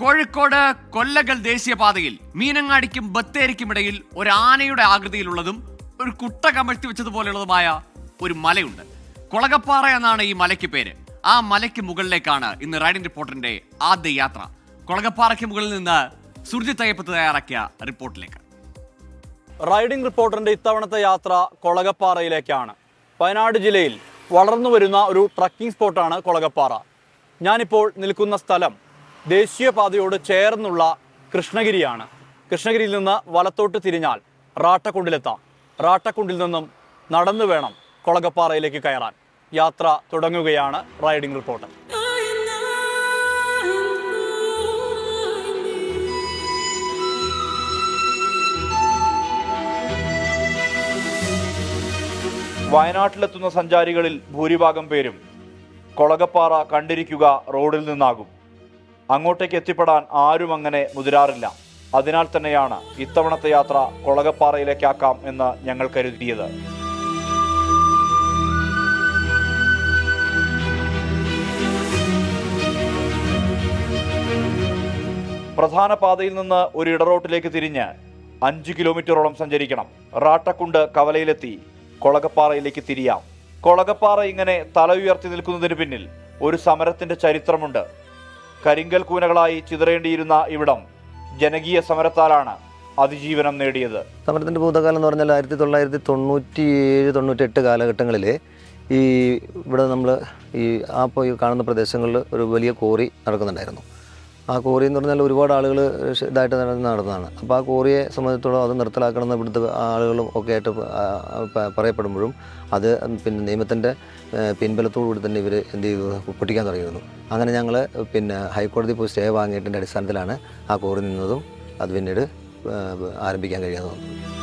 കോഴിക്കോട് കൊല്ലകൽ ദേശീയപാതയിൽ മീനങ്ങാടിക്കും ബത്തേരിക്കും ഇടയിൽ ഒരു ആനയുടെ ആകൃതിയിലുള്ളതും ഒരു കുട്ട കമഴ്ത്തി വെച്ചതുപോലെയുള്ളതുമായ ഒരു മലയുണ്ട്. കൊളകപ്പാറ എന്നാണ് ഈ മലയ്ക്ക് പേര്. ആ മലയ്ക്ക് മുകളിലേക്കാണ് ഇന്ന് റൈഡിംഗ് റിപ്പോർട്ടറിന്റെ ആദ്യ യാത്ര. കൊളകപ്പാറയ്ക്ക് മുകളിൽ നിന്ന് സുർജിത് അയ്യപ്പത്ത് തയ്യാറാക്കിയ റിപ്പോർട്ടിലേക്ക്. റൈഡിംഗ് റിപ്പോർട്ടറിന്റെ ഇത്തവണത്തെ യാത്ര കൊളകപ്പാറയിലേക്കാണ്. വയനാട് ജില്ലയിൽ വളർന്നു വരുന്ന ഒരു ട്രക്കിംഗ് സ്പോട്ടാണ് കൊളകപ്പാറ. ഞാനിപ്പോൾ നിൽക്കുന്ന സ്ഥലം ദേശീയപാതയോട് ചേർന്നുള്ള കൃഷ്ണഗിരിയാണ്. കൃഷ്ണഗിരിയിൽ നിന്ന് വലത്തോട്ട് തിരിഞ്ഞാൽ റാട്ടക്കുണ്ടിലെത്താം. റാട്ടക്കുണ്ടിൽ നിന്നും നടന്നു വേണം കൊളകപ്പാറയിലേക്ക് കയറാൻ. യാത്ര തുടങ്ങുകയാണ് റൈഡിംഗ് റിപ്പോർട്ട് വയനാട്ടിലെത്തുന്ന സഞ്ചാരികളിൽ ഭൂരിഭാഗം പേരും കൊളകപ്പാറ കണ്ടിരിക്കുക റോഡിൽ നിന്നാകും. അങ്ങോട്ടേക്ക് എത്തിപ്പെടാൻ ആരും അങ്ങനെ മുതിരാറില്ല. അതിനാൽ തന്നെയാണ് ഇത്തവണത്തെ യാത്ര കൊളകപ്പാറയിലേക്കാക്കാം എന്ന് ഞങ്ങൾ കരുതിയത്. പ്രധാന പാതയിൽ നിന്ന് ഒരു ഇടറോട്ടിലേക്ക് തിരിഞ്ഞ് അഞ്ച് കിലോമീറ്ററോളം സഞ്ചരിക്കണം. റാട്ടക്കുണ്ട് കവലയിലെത്തി കൊളകപ്പാറയിലേക്ക് തിരിയാം. കൊളകപ്പാറ ഇങ്ങനെ തല ഉയർത്തി നിൽക്കുന്നതിന് പിന്നിൽ ഒരു സമരത്തിന്റെ ചരിത്രമുണ്ട്. കരിങ്കൽ കൂനകളായി ചിതറേണ്ടിയിരുന്ന ഇവിടം ജനകീയ സമരത്താലാണ് അതിജീവനം നേടിയത്. സമരത്തിന്റെ ഭൂതകാലം എന്ന് പറഞ്ഞാൽ ആയിരത്തി തൊള്ളായിരത്തി തൊണ്ണൂറ്റി ഏഴ് തൊണ്ണൂറ്റെട്ട് കാലഘട്ടങ്ങളിൽ ഈ ഇവിടെ നമ്മൾ ഈ ആ പോയി കാണുന്ന പ്രദേശങ്ങളിൽ ഒരു വലിയ കോറി നടക്കുന്നുണ്ടായിരുന്നു. ആ കോറി എന്ന് പറഞ്ഞാൽ ഒരുപാട് ആളുകൾ ഇതായിട്ട് നടന്ന് നടന്നതാണ്. അപ്പോൾ ആ കോറിയെ സംബന്ധിച്ചിടത്തോളം അത് നിർത്തലാക്കണമെന്ന് ഇവിടുത്തെ ആളുകളും ഒക്കെ ആയിട്ട് പറയപ്പെടുമ്പോഴും അത് പിന്നെ നിയമത്തിന്റെ പിൻബലത്തോടു കൂടി തന്നെ ഇവർ എന്ത് ചെയ്തു പൊട്ടിക്കാൻ തുടങ്ങിയിരുന്നു. അങ്ങനെ ഞങ്ങൾ പിന്നെ ഹൈക്കോടതി പോയി സ്റ്റേ വാങ്ങിയതിന്റെ അടിസ്ഥാനത്തിലാണ് ആ കോറി നിന്നതും അത് പിന്നീട് ആരംഭിക്കാൻ കഴിയാതെ വന്നത്.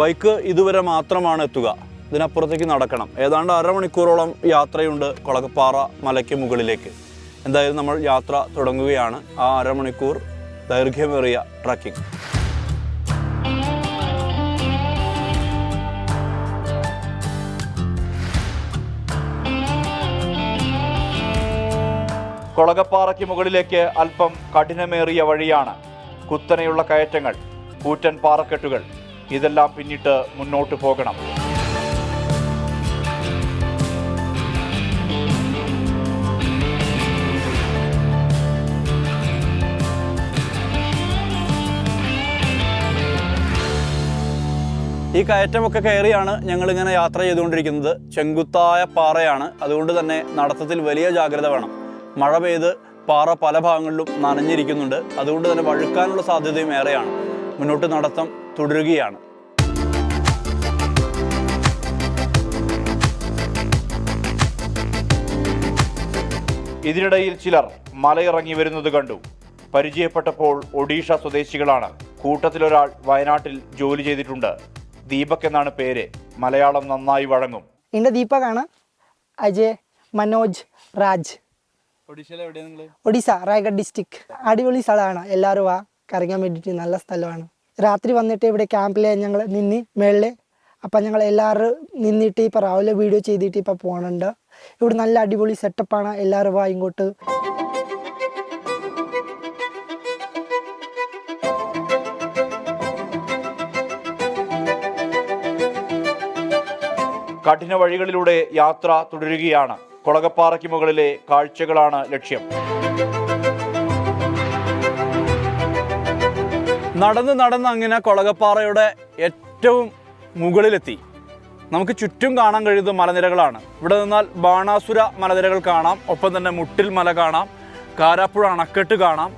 ബൈക്ക് ഇതുവരെ മാത്രമാണ് എത്തുക. ഇതിനപ്പുറത്തേക്ക് നടക്കണം. ഏതാണ്ട് അരമണിക്കൂറോളം യാത്രയുണ്ട് കൊളകപ്പാറ മലയ്ക്ക് മുകളിലേക്ക്. എന്തായാലും നമ്മൾ യാത്ര തുടങ്ങുകയാണ്. ആ അരമണിക്കൂർ ദൈർഘ്യമേറിയ ട്രക്കിംഗ്. കൊളകപ്പാറയ്ക്ക് മുകളിലേക്ക് അല്പം കഠിനമേറിയ വഴിയാണ് കുത്തനെയുള്ള കയറ്റങ്ങൾ കൂറ്റൻ പാറക്കെട്ടുകൾ ഇതെല്ലാം പിന്നിട്ട് മുന്നോട്ട് പോകണം. ഈ കയറ്റമൊക്കെ കയറിയാണ് ഞങ്ങളിങ്ങനെ യാത്ര ചെയ്തുകൊണ്ടിരിക്കുന്നത്. ചെങ്കുത്തായ പാറയാണ്. അതുകൊണ്ട് തന്നെ നടത്തത്തിൽ വലിയ ജാഗ്രത വേണം. മഴ പെയ്ത് പാറ പല ഭാഗങ്ങളിലും നനഞ്ഞിരിക്കുന്നുണ്ട്. അതുകൊണ്ട് തന്നെ വഴുക്കാനുള്ള സാധ്യതയും ഏറെയാണ്. മുന്നോട്ട് നടത്തം തുടരുകയാണ്. ഇതിനിടയിൽ ചിലർ മലയിറങ്ങി വരുന്നത് കണ്ടു. പരിചയപ്പെട്ടപ്പോൾ ഒഡീഷ സ്വദേശികളാണ്. കൂട്ടത്തിലൊരാൾ വയനാട്ടിൽ ജോലി ചെയ്തിട്ടുണ്ട്. ദീപക് എന്നാണ് പേര്. മലയാളം നന്നായി വഴങ്ങും. എന്റെ ദീപകാണ്. അജയ് മനോജ് രാജ്. ഒഡീഷ റായ്ഗഡ് ഡിസ്ട്രിക്ട്. അടിപൊളി സ്ഥലമാണ്. എല്ലാവരും വാ. കറങ്ങാൻ വേണ്ടിയിട്ട് നല്ല സ്ഥലമാണ്. രാത്രി വന്നിട്ട് ഇവിടെ ക്യാമ്പിൽ ഞങ്ങൾ നിന്ന് മേളിൽ അപ്പം ഞങ്ങൾ എല്ലാവരും നിന്നിട്ട് ഇപ്പം രാവിലെ വീഡിയോ ചെയ്തിട്ട് ഇപ്പം പോകണുണ്ട് ഇവിടെ നല്ല അടിപൊളി സെറ്റപ്പാണ് എല്ലാവരും വാ ഇങ്ങോട്ട്. കഠിന വഴികളിലൂടെ യാത്ര തുടരുകയാണ്. കൊളകപ്പാറയ്ക്ക് മുകളിലെ കാഴ്ചകളാണ് ലക്ഷ്യം. നടന്ന് നടന്ന് അങ്ങനെ കൊളകപ്പാറയുടെ ഏറ്റവും മുകളിലെത്തി. നമുക്ക് ചുറ്റും കാണാൻ കഴിയുന്നത് മലനിരകളാണ്. ഇവിടെ നിന്നാൽ ബാണാസുര മലനിരകൾ കാണാം ഒപ്പം തന്നെ മുട്ടിൽ മല കാണാം കാരാപ്പുഴ അണക്കെട്ട് കാണാം.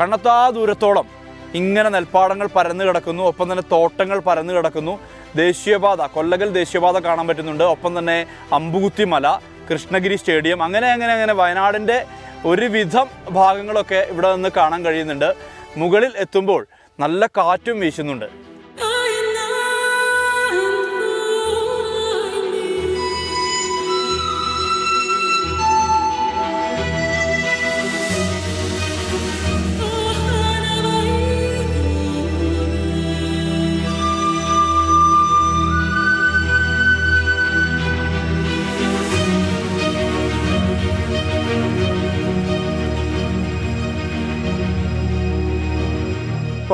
കണ്ണത്താ ദൂരത്തോളം ഇങ്ങനെ നെൽപ്പാടങ്ങൾ പരന്നു കിടക്കുന്നു ഒപ്പം തന്നെ തോട്ടങ്ങൾ പരന്നു കിടക്കുന്നു. ദേശീയപാത കൊല്ലകൽ ദേശീയപാത കാണാൻ പറ്റുന്നുണ്ട്. ഒപ്പം തന്നെ അമ്പുകുത്തി മല കൃഷ്ണഗിരി സ്റ്റേഡിയം അങ്ങനെ അങ്ങനെ അങ്ങനെ വയനാടിന്റെ ഒരുവിധം ഭാഗങ്ങളൊക്കെ ഇവിടെ നിന്ന് കാണാൻ കഴിയുന്നുണ്ട്. മുകളിൽ എത്തുമ്പോൾ നല്ല കാറ്റും വീശുന്നുണ്ട്.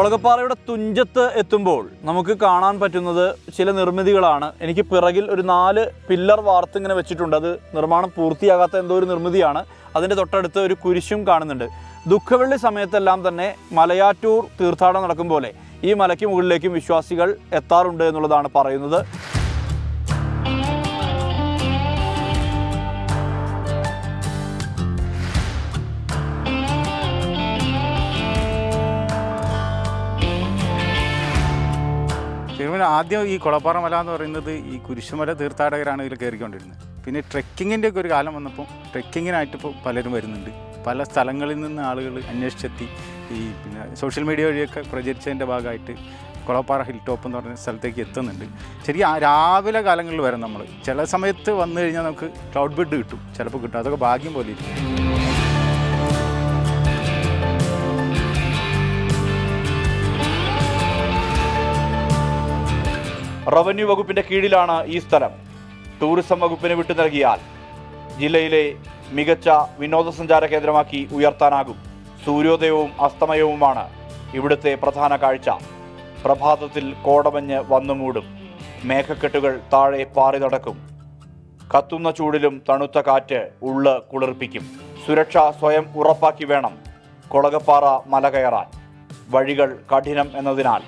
കൊളകപ്പാറയുടെ തുഞ്ചത്ത് എത്തുമ്പോൾ നമുക്ക് കാണാൻ പറ്റുന്നത് ചില നിർമ്മിതികളാണ്. എനിക്ക് പിറകിൽ ഒരു നാല് പില്ലർ വാർത്ത് ഇങ്ങനെ വെച്ചിട്ടുണ്ട്. അത് നിർമ്മാണം പൂർത്തിയാകാത്ത എന്തോ ഒരു നിർമ്മിതിയാണ്. അതിന്റെ തൊട്ടടുത്ത് ഒരു കുരിശും കാണുന്നുണ്ട്. ദുഃഖവെള്ളി സമയത്തെല്ലാം തന്നെ മലയാറ്റൂർ തീർത്ഥാടനം നടക്കും പോലെ ഈ മലയ്ക്ക് മുകളിലേക്കും വിശ്വാസികൾ എത്താറുണ്ട് എന്നുള്ളതാണ് പറയുന്നത്. ശരിക്കും ആദ്യം ഈ കുളപ്പാറ മല എന്ന് പറയുന്നത് ഈ കുരിശുമല തീർത്ഥാടകരാണ് ഇതിൽ കയറിക്കൊണ്ടിരുന്നത്. പിന്നെ ട്രെക്കിങ്ങിന്റെ ഒക്കെ ഒരു കാലം വന്നപ്പോൾ ട്രെക്കിങ്ങിനായിട്ട് ഇപ്പോൾ പലരും വരുന്നുണ്ട്. പല സ്ഥലങ്ങളിൽ നിന്ന് ആളുകൾ അന്വേഷിച്ചെത്തി. ഈ പിന്നെ സോഷ്യൽ മീഡിയ വഴിയൊക്കെ പ്രചരിച്ചതിന്റെ ഭാഗമായിട്ട് കുളപ്പാറ ഹിൽ ടോപ്പ് എന്ന് പറഞ്ഞ സ്ഥലത്തേക്ക് എത്തുന്നുണ്ട്. ശരി രാവിലെ കാലങ്ങളിൽ വരും നമ്മൾ ചില സമയത്ത് വന്നു കഴിഞ്ഞാൽ നമുക്ക് ക്ലൗഡ് ബെഡ് കിട്ടും. ചിലപ്പോൾ കിട്ടും. അതൊക്കെ ഭാഗ്യം പോലെ ഇരിക്കും. റവന്യൂ വകുപ്പിന്റെ കീഴിലാണ് ഈ സ്ഥലം. ടൂറിസം വകുപ്പിന് വിട്ടു നൽകിയാൽ ജില്ലയിലെ മികച്ച വിനോദസഞ്ചാര കേന്ദ്രമാക്കി ഉയർത്താനാകും. സൂര്യോദയവും അസ്തമയവുമാണ് ഇവിടുത്തെ പ്രധാന കാഴ്ച. പ്രഭാതത്തിൽ കോടമഞ്ഞ് വന്നു മൂടും. മേഘക്കെട്ടുകൾ താഴെ പാറി നടക്കും. കത്തുന്ന ചൂടിലും തണുത്ത കാറ്റ് ഉള്ള് കുളിർപ്പിക്കും. സുരക്ഷ സ്വയം ഉറപ്പാക്കി വേണം കൊളകപ്പാറ മല കയറാൻ. വഴികൾ കഠിനം എന്നതിനാൽ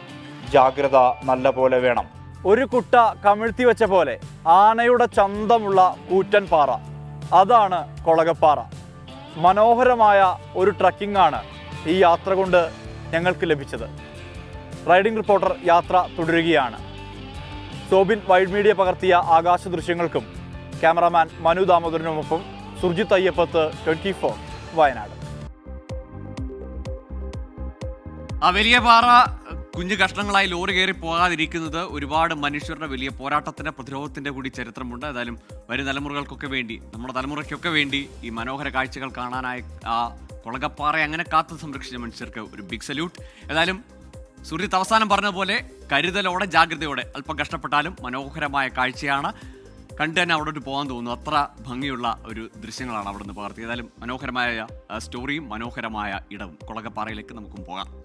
ജാഗ്രത നല്ല പോലെ വേണം. ഒരു കുട്ട കമിഴ്ത്തി വെച്ച പോലെ ആനയുടെ ചന്തമുള്ള കൂറ്റൻ പാറ അതാണ് കൊളകപ്പാറ. മനോഹരമായ ഒരു ട്രക്കിംഗ് ആണ് ഈ യാത്ര കൊണ്ട് ഞങ്ങൾക്ക് ലഭിച്ചത്. റൈഡിംഗ് റിപ്പോർട്ടർ യാത്ര തുടരുകയാണ്. സോബിൻ വൈഡ് മീഡിയ പകർത്തിയ ആകാശ ദൃശ്യങ്ങൾക്കും ക്യാമറാമാൻ മനു ദാമോദരനുമൊപ്പം സുർജിത്ത് അയ്യപ്പത്ത് ട്വന്റി ഫോർ വയനാട്. ആ വലിയ പാറ കുഞ്ഞു കഷ്ണങ്ങളായി ലോറി കയറി പോകാതിരിക്കുന്നത് ഒരുപാട് മനുഷ്യരുടെ വലിയ പോരാട്ടത്തിന്റെ പ്രതിരോധത്തിന്റെ കൂടി ചരിത്രമുണ്ട്. ഏതായാലും വരും തലമുറകൾക്കൊക്കെ വേണ്ടി നമ്മുടെ തലമുറയ്ക്കൊക്കെ വേണ്ടി ഈ മനോഹര കാഴ്ചകൾ കാണാനായി ആ കുളകപ്പാറ അങ്ങനെ കാത്തു സംരക്ഷിച്ച മനുഷ്യർക്ക് ഒരു ബിഗ് സല്യൂട്ട് ഏതായാലും സുഹൃത്ത് അവസാനം പറഞ്ഞതുപോലെ കരുതലോടെ ജാഗ്രതയോടെ അല്പം കഷ്ടപ്പെട്ടാലും മനോഹരമായ കാഴ്ചയാണ്. കണ്ടു തന്നെ അവിടെ പോകാൻ തോന്നുന്നു. അത്ര ഭംഗിയുള്ള ഒരു ദൃശ്യങ്ങളാണ് അവിടെ നിന്ന് പകർത്തിയത്. ഏതായാലും മനോഹരമായ സ്റ്റോറിയും മനോഹരമായ ഇടവും. കുളകപ്പാറയിലേക്ക് നമുക്കും പോകാം.